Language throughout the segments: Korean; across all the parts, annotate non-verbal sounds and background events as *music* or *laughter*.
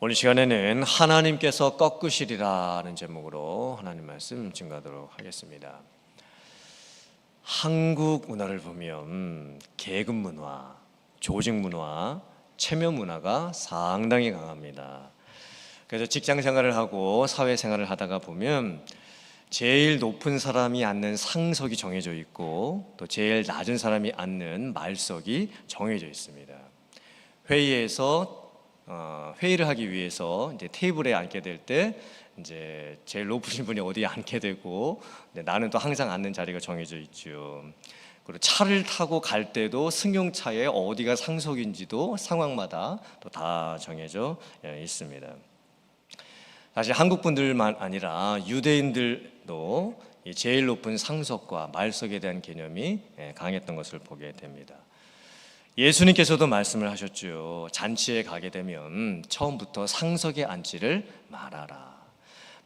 오늘 시간에는 하나님께서 꺾으시리라는 제목으로 하나님 말씀 증가하도록 하겠습니다. 한국 문화를 보면 계급 문화, 조직 문화, 체면 문화가 상당히 강합니다. 그래서 직장 생활을 하고 사회 생활을 하다가 보면 제일 높은 사람이 앉는 상석이 정해져 있고 또 제일 낮은 사람이 앉는 말석이 정해져 있습니다. 회의에서 어, 회의를 하기 위해서 이제 테이블에 앉게 될 때 이제 제일 높으신 분이 어디에 앉게 되고 네, 나는 또 항상 앉는 자리가 정해져 있죠. 그리고 차를 타고 갈 때도 승용차에 어디가 상석인지도 상황마다 또 다 정해져 예, 있습니다. 사실 한국 분들만 아니라 유대인들도 이 제일 높은 상석과 말석에 대한 개념이 예, 강했던 것을 보게 됩니다. 예수님께서도 말씀을 하셨죠. 잔치에 가게 되면 처음부터 상석에 앉지를 말아라.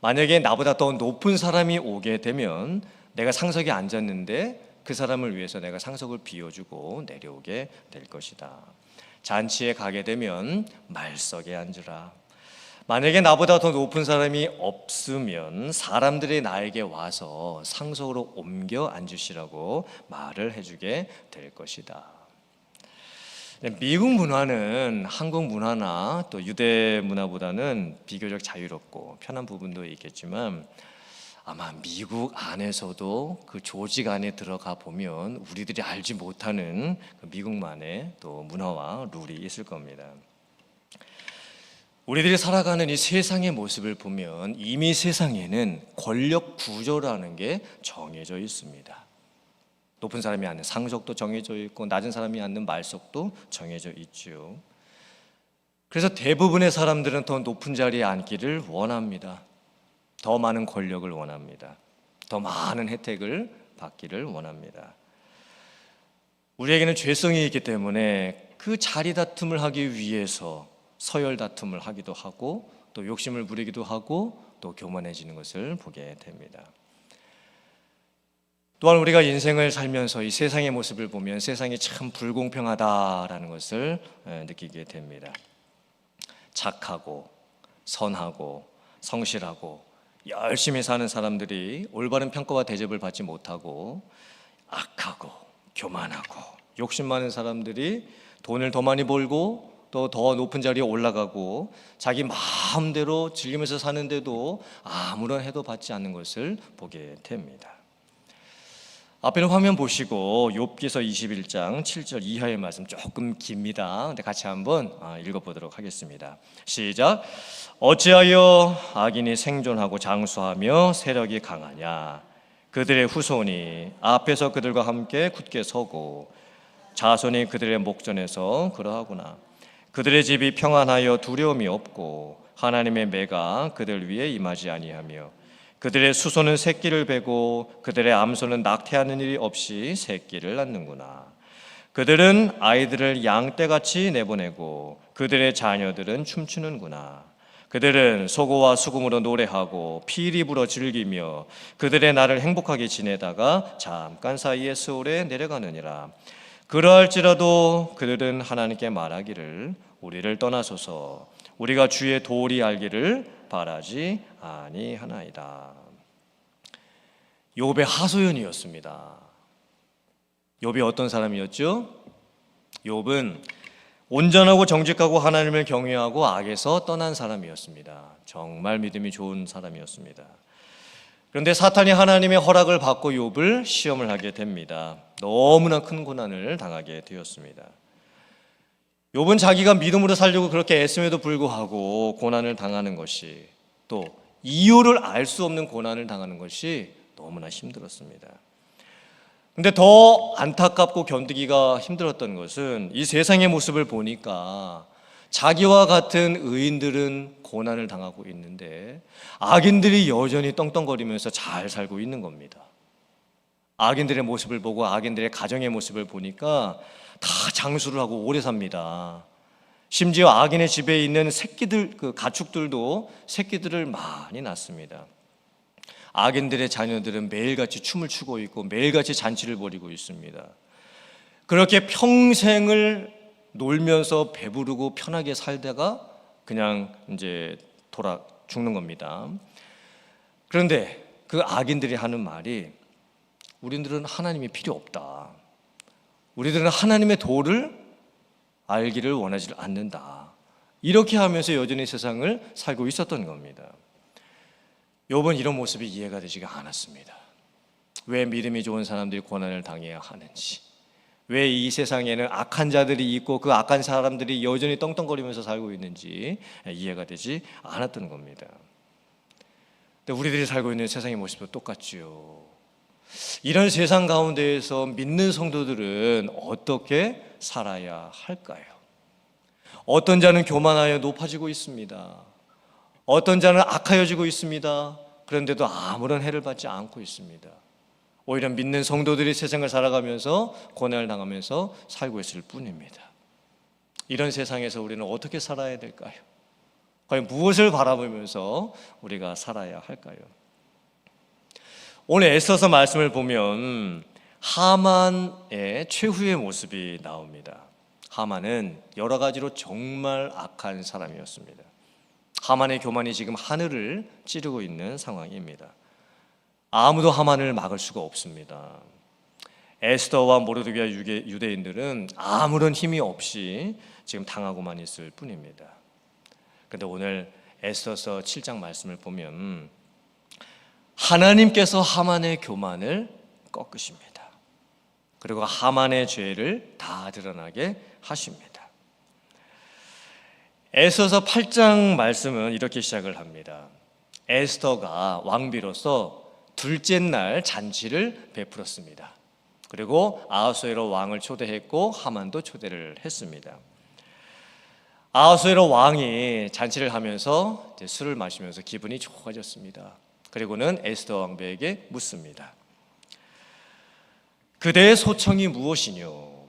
만약에 나보다 더 높은 사람이 오게 되면 내가 상석에 앉았는데 그 사람을 위해서 내가 상석을 비워주고 내려오게 될 것이다. 잔치에 가게 되면 말석에 앉으라. 만약에 나보다 더 높은 사람이 없으면 사람들이 나에게 와서 상석으로 옮겨 앉으시라고 말을 해주게 될 것이다. 네, 미국 문화는 한국 문화나 또 유대 문화보다는 비교적 자유롭고 편한 부분도 있겠지만 아마 미국 안에서도 그 조직 안에 들어가 보면 우리들이 알지 못하는 그 미국만의 또 문화와 룰이 있을 겁니다. 우리들이 살아가는 이 세상의 모습을 보면 이미 세상에는 권력 구조라는 게 정해져 있습니다. 높은 사람이 앉는 상석도 정해져 있고 낮은 사람이 앉는 말석도 정해져 있죠. 그래서 대부분의 사람들은 더 높은 자리에 앉기를 원합니다. 더 많은 권력을 원합니다. 더 많은 혜택을 받기를 원합니다. 우리에게는 죄성이 있기 때문에 그 자리 다툼을 하기 위해서 서열 다툼을 하기도 하고 또 욕심을 부리기도 하고 또 교만해지는 것을 보게 됩니다. 또한 우리가 인생을 살면서 이 세상의 모습을 보면 세상이 참 불공평하다라는 것을 느끼게 됩니다. 착하고 선하고 성실하고 열심히 사는 사람들이 올바른 평가와 대접을 받지 못하고 악하고 교만하고 욕심 많은 사람들이 돈을 더 많이 벌고 또 더 높은 자리에 올라가고 자기 마음대로 즐기면서 사는데도 아무런 해도 받지 않는 것을 보게 됩니다. 앞에는 화면 보시고 욥기서 21장 7절 이하의 말씀 조금 깁니다. 근데 같이 한번 아, 읽어 보도록 하겠습니다. 시작. 어찌하여 악인이 생존하고 장수하며 세력이 강하냐? 그들의 후손이 앞에서 그들과 함께 굳게 서고 자손이 그들의 목전에서 그러하구나. 그들의 집이 평안하여 두려움이 없고 하나님의 매가 그들 위에 임하지 아니하며 그들의 수소는 새끼를 베고 그들의 암소는 낙태하는 일이 없이 새끼를 낳는구나. 그들은 아이들을 양떼같이 내보내고 그들의 자녀들은 춤추는구나. 그들은 소고와 수금으로 노래하고 피리 불어 즐기며 그들의 날을 행복하게 지내다가 잠깐 사이에 수월에 내려가느니라. 그러할지라도 그들은 하나님께 말하기를 우리를 떠나소서 우리가 주의 도리 알기를 바라지 아니하나이다. 욥의 하소연이었습니다. 욥이 어떤 사람이었죠? 욥은 온전하고 정직하고 하나님을 경외하고 악에서 떠난 사람이었습니다. 정말 믿음이 좋은 사람이었습니다. 그런데 사탄이 하나님의 허락을 받고 욥을 시험을 하게 됩니다. 너무나 큰 고난을 당하게 되었습니다. 욥은 자기가 믿음으로 살려고 그렇게 애씀에도 불구하고 고난을 당하는 것이 또 이유를 알 수 없는 고난을 당하는 것이 너무나 힘들었습니다. 근데 더 안타깝고 견디기가 힘들었던 것은 이 세상의 모습을 보니까 자기와 같은 의인들은 고난을 당하고 있는데 악인들이 여전히 떵떵거리면서 잘 살고 있는 겁니다. 악인들의 모습을 보고 악인들의 가정의 모습을 보니까 다 장수를 하고 오래 삽니다. 심지어 악인의 집에 있는 새끼들 그 가축들도 새끼들을 많이 낳습니다. 악인들의 자녀들은 매일같이 춤을 추고 있고 매일같이 잔치를 벌이고 있습니다. 그렇게 평생을 놀면서 배부르고 편하게 살다가 그냥 이제 돌아 죽는 겁니다. 그런데 그 악인들이 하는 말이 우리들은 하나님이 필요 없다. 우리들은 하나님의 도를 알기를 원하지 않는다. 이렇게 하면서 여전히 세상을 살고 있었던 겁니다. 욥은 이런 모습이 이해가 되지가 않았습니다. 왜 믿음이 좋은 사람들이 고난을 당해야 하는지, 왜 이 세상에는 악한 자들이 있고 그 악한 사람들이 여전히 떵떵거리면서 살고 있는지 이해가 되지 않았던 겁니다. 근데 우리들이 살고 있는 세상의 모습도 똑같지요. 이런 세상 가운데에서 믿는 성도들은 어떻게 살아야 할까요? 어떤 자는 교만하여 높아지고 있습니다. 어떤 자는 악하여지고 있습니다. 그런데도 아무런 해를 받지 않고 있습니다. 오히려 믿는 성도들이 세상을 살아가면서 고난을 당하면서 살고 있을 뿐입니다. 이런 세상에서 우리는 어떻게 살아야 될까요? 과연 무엇을 바라보면서 우리가 살아야 할까요? 오늘 애써서 말씀을 보면 하만의 최후의 모습이 나옵니다. 하만은 여러 가지로 정말 악한 사람이었습니다. 하만의 교만이 지금 하늘을 찌르고 있는 상황입니다. 아무도 하만을 막을 수가 없습니다. 에스더와 모르드기와 유대인들은 아무런 힘이 없이 지금 당하고만 있을 뿐입니다. 근데 오늘 에스더서 7장 말씀을 보면 하나님께서 하만의 교만을 꺾으십니다. 그리고 하만의 죄를 다 드러나게 하십니다. 에스더서 8장 말씀은 이렇게 시작을 합니다. 에스더가 왕비로서 둘째 날 잔치를 베풀었습니다. 그리고 아하수에로 왕을 초대했고 하만도 초대를 했습니다. 아하수에로 왕이 잔치를 하면서 술을 마시면서 기분이 좋아졌습니다. 그리고는 에스더 왕비에게 묻습니다. 그대의 소청이 무엇이뇨?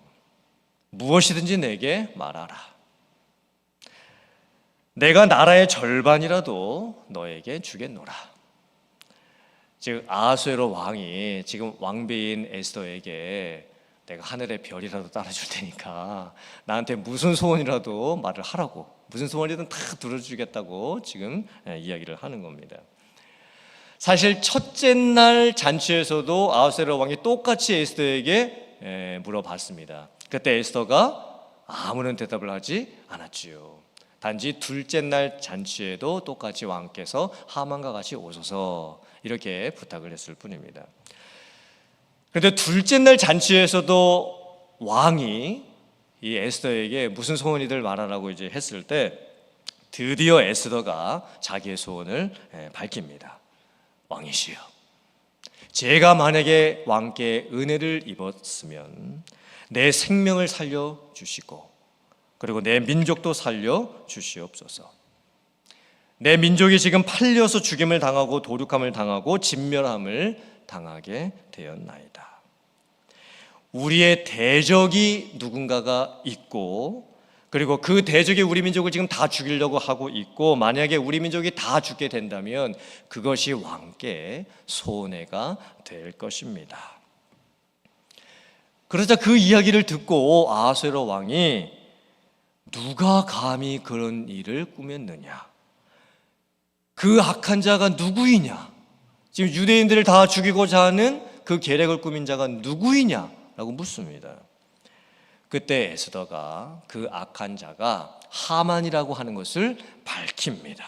무엇이든지 내게 말하라. 내가 나라의 절반이라도 너에게 주겠노라. 즉 아하수에로 왕이 지금 왕비인 에스더에게 내가 하늘의 별이라도 따라줄 테니까 나한테 무슨 소원이라도 말을 하라고 무슨 소원이든 다 들어주겠다고 지금 예, 이야기를 하는 겁니다. 사실 첫째 날 잔치에서도 아하수에로 왕이 똑같이 에스더에게 예, 물어봤습니다. 그때 에스더가 아무런 대답을 하지 않았지요. 단지 둘째 날 잔치에도 똑같이 왕께서 하만과 같이 오소서 이렇게 부탁을 했을 뿐입니다. 그런데 둘째 날 잔치에서도 왕이 이 에스더에게 무슨 소원이들 말하라고 이제 했을 때 드디어 에스더가 자기의 소원을 예, 밝힙니다. 왕이시여. 제가 만약에 왕께 은혜를 입었으면 내 생명을 살려 주시고 그리고 내 민족도 살려 주시옵소서. 내 민족이 지금 팔려서 죽임을 당하고 도륙함을 당하고 진멸함을 당하게 되었나이다. 우리의 대적이 누군가가 있고 그리고 그 대적이 우리 민족을 지금 다 죽이려고 하고 있고 만약에 우리 민족이 다 죽게 된다면 그것이 왕께 손해가 될 것입니다. 그러자 그 이야기를 듣고 아하수에로 왕이 누가 감히 그런 일을 꾸몄느냐? 그 악한 자가 누구이냐? 지금 유대인들을 다 죽이고자 하는 그 계략을 꾸민 자가 누구이냐라고 묻습니다. 그때 에스더가 그 악한 자가 하만이라고 하는 것을 밝힙니다.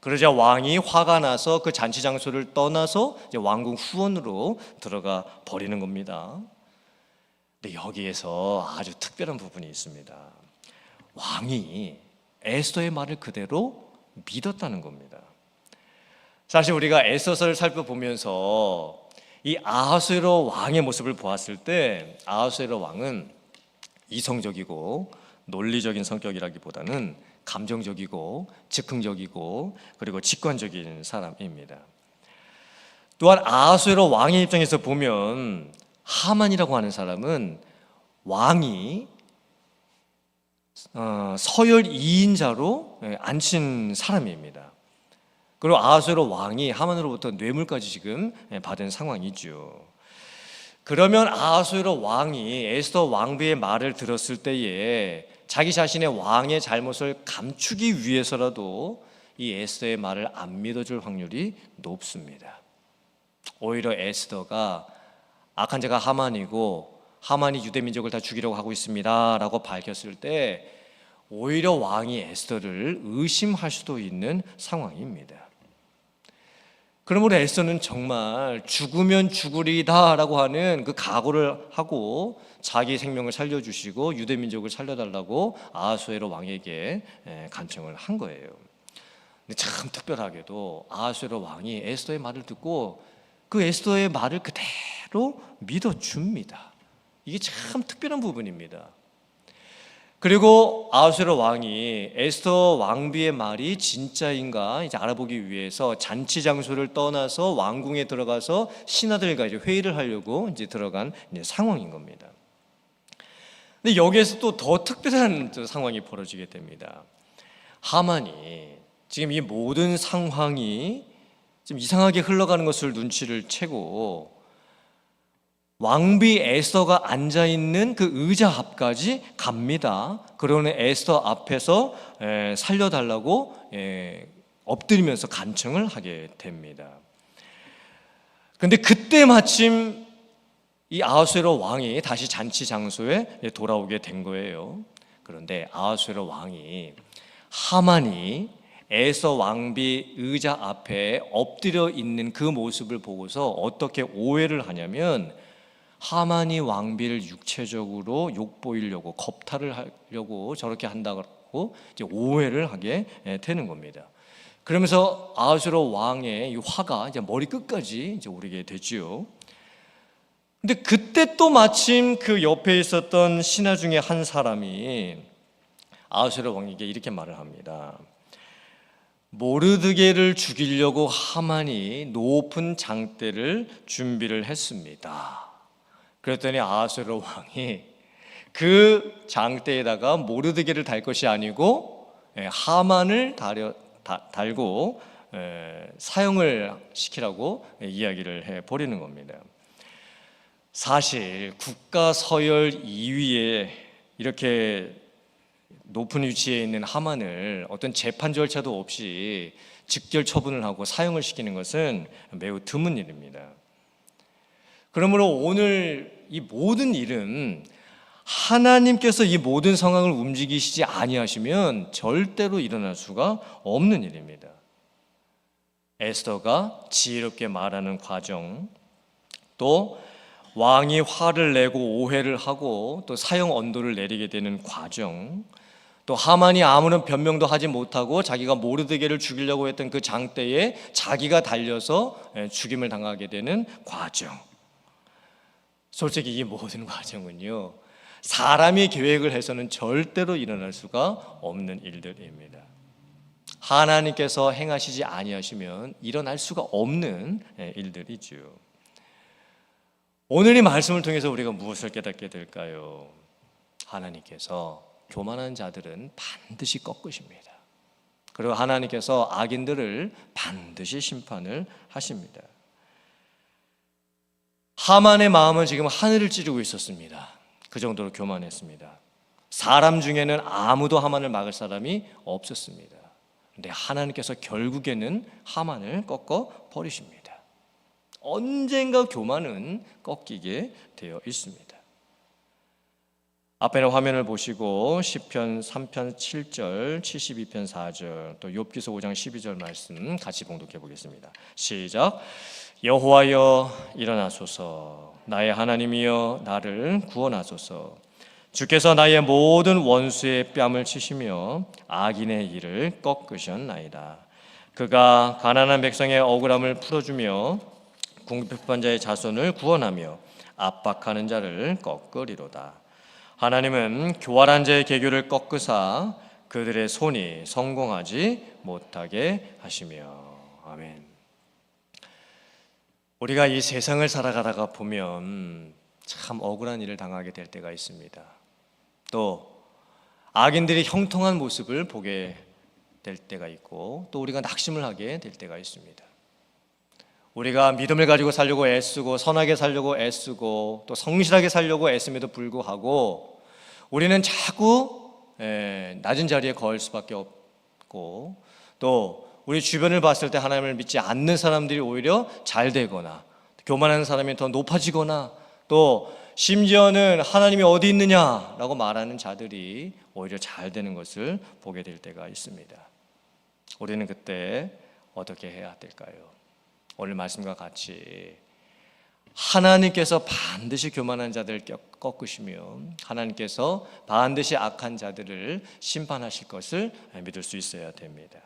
그러자 왕이 화가 나서 그 잔치 장소를 떠나서 왕궁 후원으로 들어가 버리는 겁니다. 근데 여기에서 아주 특별한 부분이 있습니다. 왕이 에스더의 말을 그대로 믿었다는 겁니다. 사실 우리가 에스더서를 살펴보면서 이 아하수에로 왕의 모습을 보았을 때 아하수에로 왕은 이성적이고 논리적인 성격이라기보다는 감정적이고 즉흥적이고 그리고 직관적인 사람입니다. 또한 아하수에로 왕의 입장에서 보면 하만이라고 하는 사람은 왕이 어, 서열 2인자로 예, 앉힌 사람입니다. 그리고 아하수에로 왕이 하만으로부터 뇌물까지 지금 예, 받은 상황이죠. 그러면 아하수에로 왕이 에스더 왕비의 말을 들었을 때에 자기 자신의 왕의 잘못을 감추기 위해서라도 이 에스더의 말을 안 믿어줄 확률이 높습니다. 오히려 에스더가 악한 자가 하만이고 하만이 유대 민족을 다 죽이려고 하고 있습니다라고 밝혔을 때 오히려 왕이 에스더를 의심할 수도 있는 상황입니다. 그러므로 에스더는 정말 죽으면 죽으리다라고 하는 그 각오를 하고 자기 생명을 살려주시고 유대 민족을 살려달라고 아하수에로 왕에게 에, 간청을 한 거예요. 근데 참 특별하게도 아하수에로 왕이 에스더의 말을 듣고 그 에스더의 말을 그대로 믿어줍니다. 이게 참 특별한 부분입니다. 그리고 아하수에로 왕이 에스더 왕비의 말이 진짜인가 이제 알아보기 위해서 잔치 장소를 떠나서 왕궁에 들어가서 신하들과 이제 회의를 하려고 이제 들어간 이제 상황인 겁니다. 근데 여기에서 또 더 특별한 저 상황이 벌어지게 됩니다. 하만이 지금 이 모든 상황이 좀 이상하게 흘러가는 것을 눈치를 채고 왕비 에스더가 앉아 있는 그 의자 앞까지 갑니다. 그러는 에스더 앞에서 에, 살려달라고 에, 엎드리면서 간청을 하게 됩니다. 근데 그때 마침 이 아하수에로 왕이 다시 잔치 장소에 돌아오게 된 거예요. 그런데 아하수에로 왕이 하만이 에서 왕비 의자 앞에 엎드려 있는 그 모습을 보고서 어떻게 오해를 하냐면 하만이 왕비를 육체적으로 욕보이려고 겁탈을 하려고 저렇게 한다고 이제 오해를 하게 되는 겁니다. 그러면서 아하수로 왕의 이 화가 이제 머리 끝까지 이제 오르게 되지요. 근데 그때 또 마침 그 옆에 있었던 신하 중에 한 사람이 아하수로 왕에게 이렇게 말을 합니다. 모르드게를 죽이려고 하만이 높은 장대를 준비를 했습니다. 그랬더니 아하수로 왕이 그 장대에다가 모르드게를 달 것이 아니고 예, 하만을 달여, 다, 달고 에, 사용을 시키라고 이야기를 해 버리는 겁니다. 사실 국가 서열 2위에 이렇게 높은 위치에 있는 하만을 어떤 재판 절차도 없이 직결 처분을 하고 사용을 시키는 것은 매우 드문 일입니다. 그러므로 오늘 이 모든 일은 하나님께서 이 모든 상황을 움직이시지 아니하시면 절대로 일어날 수가 없는 일입니다. 에스더가 지혜롭게 말하는 과정, 또 왕이 화를 내고 오해를 하고 또 사형 언도를 내리게 되는 과정, 또 하만이 아무런 변명도 하지 못하고 자기가 모르드게를 죽이려고 했던 그 장대에 자기가 달려서 예, 죽임을 당하게 되는 과정. 솔직히 이 모든 *laughs* 과정은요, 사람이 계획을 해서는 절대로 일어날 수가 없는 일들입니다. 하나님께서 행하시지 아니하시면 일어날 수가 없는 예, 일들이죠. 오늘 이 말씀을 통해서 우리가 무엇을 깨닫게 될까요? 하나님께서 교만한 자들은 반드시 꺾으십니다. 그리고 하나님께서 악인들을 반드시 심판을 하십니다. 하만의 마음은 지금 하늘을 찌르고 있었습니다. 그 정도로 교만했습니다. 사람 중에는 아무도 하만을 막을 사람이 없었습니다. 근데 하나님께서 결국에는 하만을 꺾어 버리십니다. 언젠가 교만은 꺾이게 되어 있습니다. 앞에는 화면을 보시고 시편 3편 7절, 72편 4절, 또 욥기서 5장 12절 말씀 같이 봉독해 보겠습니다. 시작. 여호와여 일어나소서. 나의 하나님이여 나를 구원하소서. 주께서 나의 모든 원수의 뺨을 치시며 악인의 일을 꺾으셨나이다. 그가 가난한 백성의 억울함을 풀어주며 궁핍한 자의 자손을 구원하며 압박하는 자를 꺾으리로다. 하나님은 교활한 자의 계교를 꺾으사 그들의 손이 성공하지 못하게 하시며. 아멘. 우리가 이 세상을 살아가다가 보면 참 억울한 일을 당하게 될 때가 있습니다. 또 악인들이 형통한 모습을 보게 될 때가 있고 또 우리가 낙심을 하게 될 때가 있습니다. 우리가 믿음을 가지고 살려고 애쓰고 선하게 살려고 애쓰고 또 성실하게 살려고 애씀에도 불구하고 우리는 자꾸 에, 낮은 자리에 거할 수밖에 없고 또 우리 주변을 봤을 때 하나님을 믿지 않는 사람들이 오히려 잘 되거나 교만한 사람이 더 높아지거나 또 심지어는 하나님이 어디 있느냐라고 말하는 자들이 오히려 잘 되는 것을 보게 될 때가 있습니다. 우리는 그때 어떻게 해야 될까요? 오늘 말씀과 같이 하나님께서 반드시 교만한 자들을 꺾으시며 하나님께서 반드시 악한 자들을 심판하실 것을 믿을 수 있어야 됩니다.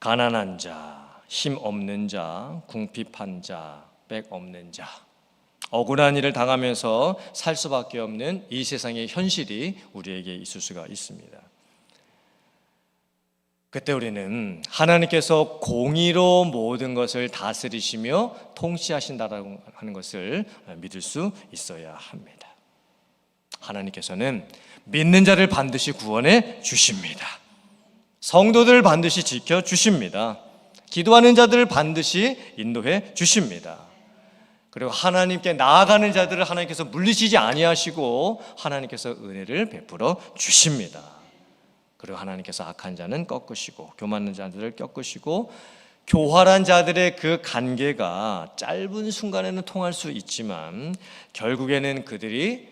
가난한 자, 힘 없는 자, 궁핍한 자, 백 없는 자, 억울한 일을 당하면서 살 수밖에 없는 이 세상의 현실이 우리에게 있을 수가 있습니다. 그때 우리는 하나님께서 공의로 모든 것을 다스리시며 통치하신다라고 하는 것을 믿을 수 있어야 합니다. 하나님께서는 믿는 자를 반드시 구원해 주십니다. 성도들을 반드시 지켜 주십니다. 기도하는 자들을 반드시 인도해 주십니다. 그리고 하나님께 나아가는 자들을 하나님께서 물리치지 아니하시고 하나님께서 은혜를 베풀어 주십니다. 그리고 하나님께서 악한 자는 꺾으시고 교만한 자들을 꺾으시고 교활한 자들의 그 관계가 짧은 순간에는 통할 수 있지만 결국에는 그들이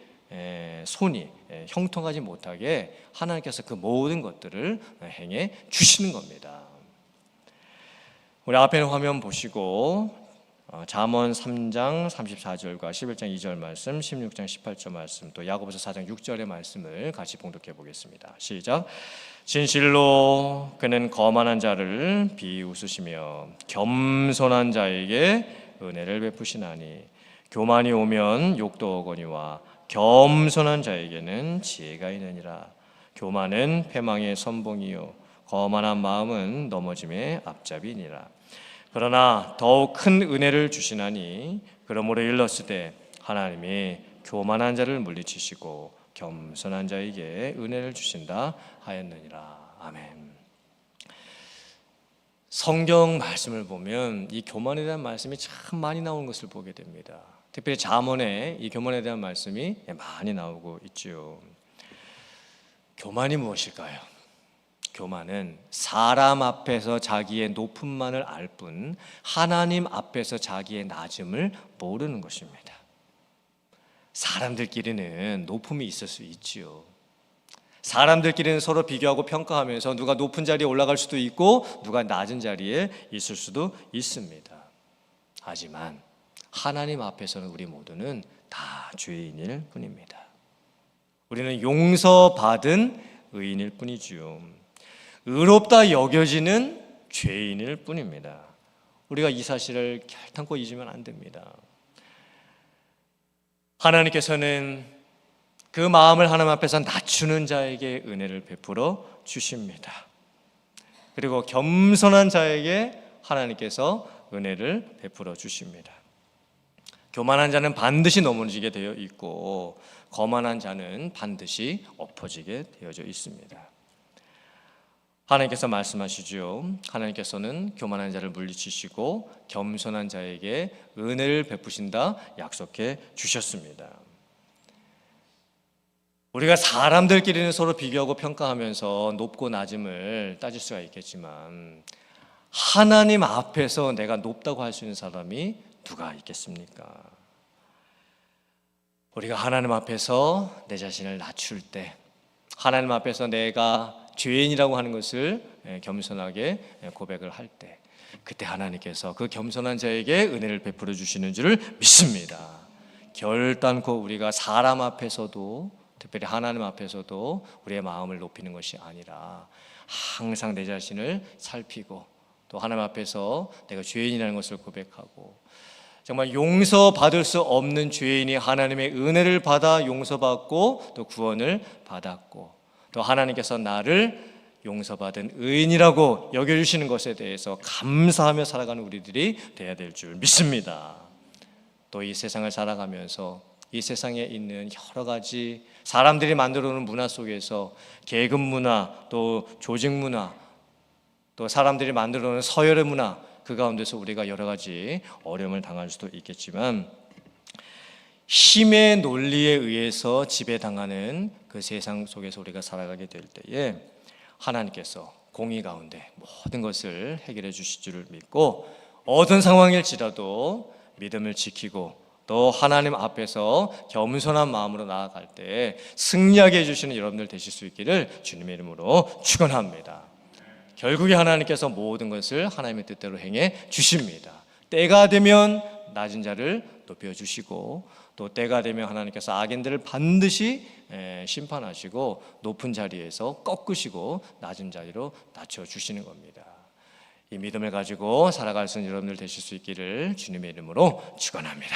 손이 형통하지 못하게 하나님께서 그 모든 것들을 행해 주시는 겁니다. 우리 앞에 화면 보시고 어, 잠언 3장 34절과 11장 2절 말씀, 16장 18절 말씀, 또 야고보서 4장 6절의 말씀을 같이 봉독해 보겠습니다. 시작. 진실로 그는 거만한 자를 비웃으시며 겸손한 자에게 은혜를 베푸시나니 교만이 오면 욕도 오거니와 겸손한 자에게는 지혜가 있느니라. 교만은 패망의 선봉이요 거만한 마음은 넘어짐의 앞잡이니라. 그러나 더욱 큰 은혜를 주시나니 그러므로 일렀으되 하나님이 교만한 자를 물리치시고 겸손한 자에게 은혜를 주신다 하였느니라. 아멘. 성경 말씀을 보면 이 교만에 대한 말씀이 참 많이 나오는 것을 보게 됩니다. 특별히 잠언에 이 교만에 대한 말씀이 많이 나오고 있죠. 교만이 무엇일까요? 교만은 사람 앞에서 자기의 높음만을 알 뿐 하나님 앞에서 자기의 낮음을 모르는 것입니다. 사람들끼리는 높음이 있을 수 있지요. 사람들끼리는 서로 비교하고 평가하면서 누가 높은 자리에 올라갈 수도 있고 누가 낮은 자리에 있을 수도 있습니다. 하지만 하나님 앞에서는 우리 모두는 다 죄인일 뿐입니다. 우리는 용서받은 의인일 뿐이지요. 의롭다 여겨지는 죄인일 뿐입니다. 우리가 이 사실을 결탄코 잊으면 안 됩니다. 하나님께서는 그 마음을 하나님 앞에서 낮추는 자에게 은혜를 베풀어 주십니다. 그리고 겸손한 자에게 하나님께서 은혜를 베풀어 주십니다. 교만한 자는 반드시 넘어지게 되어 있고 거만한 자는 반드시 엎어지게 되어져 있습니다. 하나님께서 말씀하시죠. 하나님께서는 교만한 자를 물리치시고 겸손한 자에게 은혜를 베푸신다 약속해 주셨습니다. 우리가 사람들끼리는 서로 비교하고 평가하면서 높고 낮음을 따질 수가 있겠지만 하나님 앞에서 내가 높다고 할 수 있는 사람이 누가 있겠습니까? 우리가 하나님 앞에서 내 자신을 낮출 때 하나님 앞에서 내가 죄인이라고 하는 것을 예, 겸손하게 예, 고백을 할 때 그때 하나님께서 그 겸손한 자에게 은혜를 베풀어 주시는 줄을 믿습니다. 결단코 우리가 사람 앞에서도 특별히 하나님 앞에서도 우리의 마음을 높이는 것이 아니라 항상 내 자신을 살피고 또 하나님 앞에서 내가 죄인이라는 것을 고백하고 정말 용서받을 수 없는 죄인이 하나님의 은혜를 받아 용서받고 또 구원을 받았고 또 하나님께서 나를 용서받은 의인이라고 여겨주시는 것에 대해서 감사하며 살아가는 우리들이 되어야 될 줄 믿습니다. 또 이 세상을 살아가면서 이 세상에 있는 여러 가지 사람들이 만들어 놓은 문화 속에서 계급 문화, 또 조직 문화, 또 사람들이 만들어 놓은 서열의 문화 그 가운데서 우리가 여러 가지 어려움을 당할 수도 있겠지만 힘의 논리에 의해서 지배당하는 그 세상 속에서 우리가 살아가게 될 때에 하나님께서 공의 가운데 모든 것을 해결해 주실 줄을 믿고 어떤 상황일지라도 믿음을 지키고 또 하나님 앞에서 겸손한 마음으로 나아갈 때 승리하게 해주시는 여러분들 되실 수 있기를 주님의 이름으로 축원합니다. 결국에 하나님께서 모든 것을 하나님의 뜻대로 행해 주십니다. 때가 되면 낮은 자를 높여 주시고 또 때가 되면 하나님께서 악인들을 반드시 에, 심판하시고 높은 자리에서 꺾으시고 낮은 자리로 낮춰 주시는 겁니다. 이 믿음을 가지고 살아갈 수 있는 여러분들 되실 수 있기를 주님의 이름으로 축원합니다.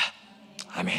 아멘.